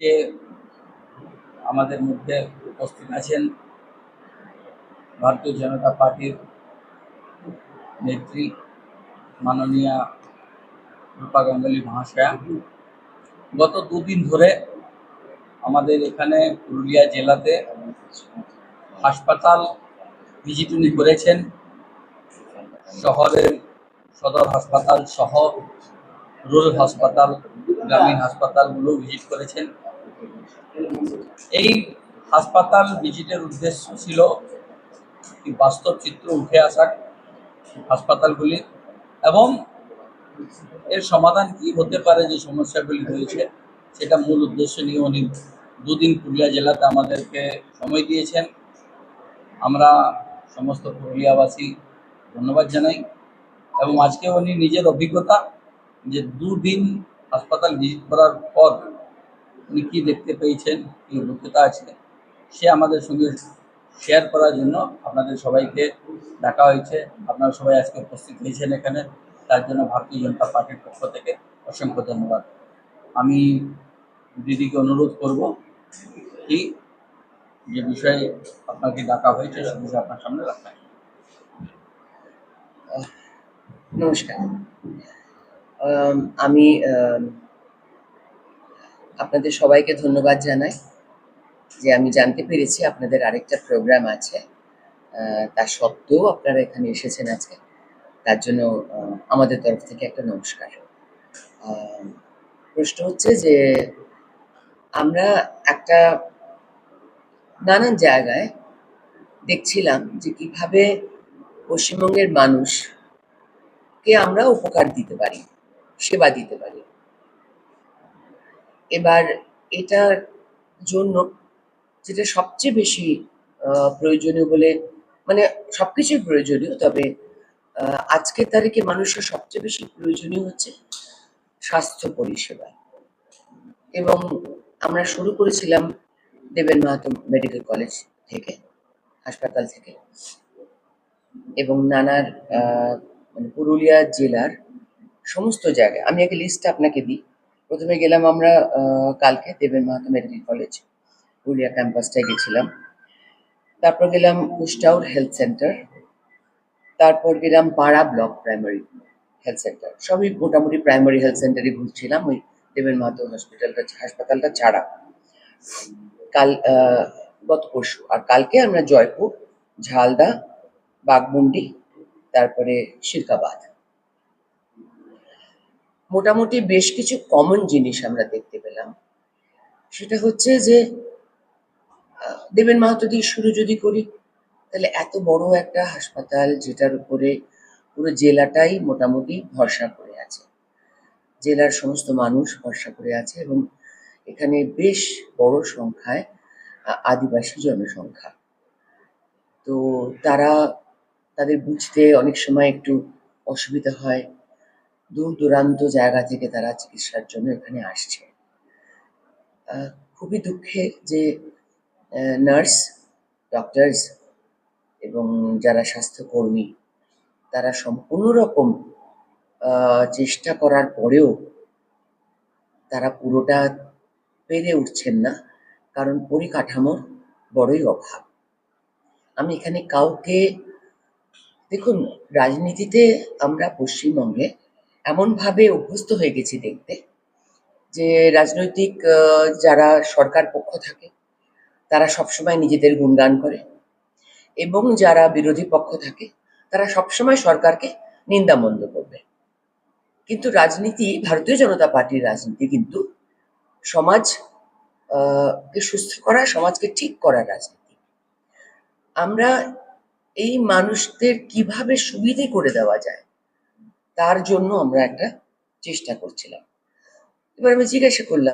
যে আমাদের মধ্যে উপস্থিত আছেন ভারতীয় জনতা পার্টির নেত্রী মাননীয়া রূপা গাঙ্গুলি মহাশয়া। গত দুদিন ধরে আমাদের এখানে পুরুলিয়া জেলাতে হাসপাতাল ভিজিট উনি করেছেন। শহরের সদর হাসপাতাল সহ রুরাল হাসপাতাল, গ্রামীণ হাসপাতালগুলো ভিজিট করেছেন। এই হাসপাতাল ভিজিটের উদ্দেশ্য ছিল বাস্তব চিত্র উঠে আসা হাসপাতালগুলির এবং এর সমাধান কি হতে পারে, যে সমস্যাগুলি রয়েছে, সেটা মূল উদ্দেশ্য নিয়ে উনি দুদিন পুরুলিয়া জেলাতে আমাদেরকে সময় দিয়েছেন। আমরা সমস্ত পুরুলিয়াবাসী ধন্যবাদ জানাই এবং আজকে উনি নিজের অভিজ্ঞতা যে দুদিন হাসপাতাল ভিজিট করার পর উনি কি দেখতে পেয়েছেন কি অভিজ্ঞতা আছে সে আমাদের সঙ্গে শেয়ার করার জন্য আপনাদের সবাইকে ডাকা হয়েছে। আপনারা সবাই আজকে উপস্থিত হয়েছেন এখানে। তার জন্য ভারতীয় জনতা পার্টির পক্ষ থেকে অসংখ্য ধন্যবাদ। আমি দিদিকে অনুরোধ করব কি যে বিষয়ে আপনাকে ডাকা হয়েছে বিষয়ে আপনার সামনে রাখা নমস্কার। আম, আপনাদের সবাইকে ধন্যবাদ জানাই যে আমি জানতে পেরেছি আপনাদের আরেকটা প্রোগ্রাম আছে তা সত্ত্বেও আপনারা এখানে এসেছেন আজকে। তার জন্য আমাদের তরফ থেকে একটা নমস্কার। প্রশ্ন হচ্ছে যে আমরা একটা নানান জায়গায় দেখছিলাম যে কীভাবে পশ্চিমবঙ্গের মানুষকে আমরা উপকার দিতে পারি, সেবা দিতে পারি। এবার এটার জন্য যেটা সবচেয়ে বেশি প্রয়োজনীয় বলে মানে সবকিছুই প্রয়োজনীয়, তবে আজকের তারিখে মানুষের সবচেয়ে বেশি প্রয়োজনীয় হচ্ছে স্বাস্থ্য পরিষেবা। এবং আমরা শুরু করেছিলাম দেবেন মাহাতো মেডিকেল কলেজ থেকে, হাসপাতাল থেকে। এবং নানার মানে পুরুলিয়া জেলার সমস্ত জায়গায়, আমি আগে লিস্টটা আপনাকে দিই। প্রথমে গেলাম আমরা কালকে দেবেন মাহাতো মেডিকেল কলেজ। পুরুলিয়া ক্যাম্পাসটায় গেছিলাম। তারপর গেলাম কুষ্টাউর হেলথ সেন্টার। তারপর গেলাম পাড়া ব্লক প্রাইমারি হেলথ সেন্টার। সবই মোটামুটি প্রাইমারি হেলথ সেন্টারে ঘুরছিলাম। ওই দেবেন মাহাতো হসপিটালটা, হাসপাতালটা ছাড়া। কাল গত পরশু, আর কালকে আমরা জয়পুর, ঝালদা বাগমুন্ডি তারপরে শিরকাবাদ। মোটামুটি বেশ কিছু কমন জিনিস আমরা দেখতে পেলাম। সেটা হচ্ছে যে দেবেন মাহাতো দিয়ে শুরু যদি করি, তাহলে এত বড় একটা হাসপাতাল যেটার উপরে পুরো জেলাটাই মোটামুটি ভরসা করে আছে। জেলার সমস্ত মানুষ ভরসা করে আছে এবং এখানে বেশ বড় সংখ্যায় আদিবাসী জনসংখ্যা। তো তারা তাদের বুঝতে অনেক সময় একটু অসুবিধা হয় দূর দূরান্ত জায়গা থেকে তারা চিকিৎসার জন্য এখানে আসছে। খুবই দুঃখে যে নার্স, ডক্টরস এবং যারা স্বাস্থ্যকর্মী, তারা সম্পূর্ণ রকম চেষ্টা করার পরেও তারা পুরোটা পেরে উঠছেন না, কারণ পরিকাঠামোর বড়ই অভাব। আমি এখানে কাউকে, দেখুন, রাজনীতিতে আমরা পশ্চিমবঙ্গে এমনভাবে অভ্যস্ত হয়ে গেছি দেখতে যে রাজনৈতিক যারা সরকার পক্ষ থাকে, তারা সবসময় নিজেদের গুণগান করে এবং যারা বিরোধী পক্ষ থাকে, তারা সবসময় সরকারকে নিন্দামন্দ করবে। কিন্তু রাজনীতি, ভারতীয় জনতা পার্টির রাজনীতি কিন্তু সমাজ কে সুস্থ করা, সমাজকে ঠিক করার রাজনীতি। আমরা এই মানুষদের কীভাবে সুবিধে করে দেওয়া যায়? তার জন্য আমরা একটা চেষ্টা করছিলাম। এবার আমি জিজ্ঞাসা করলাম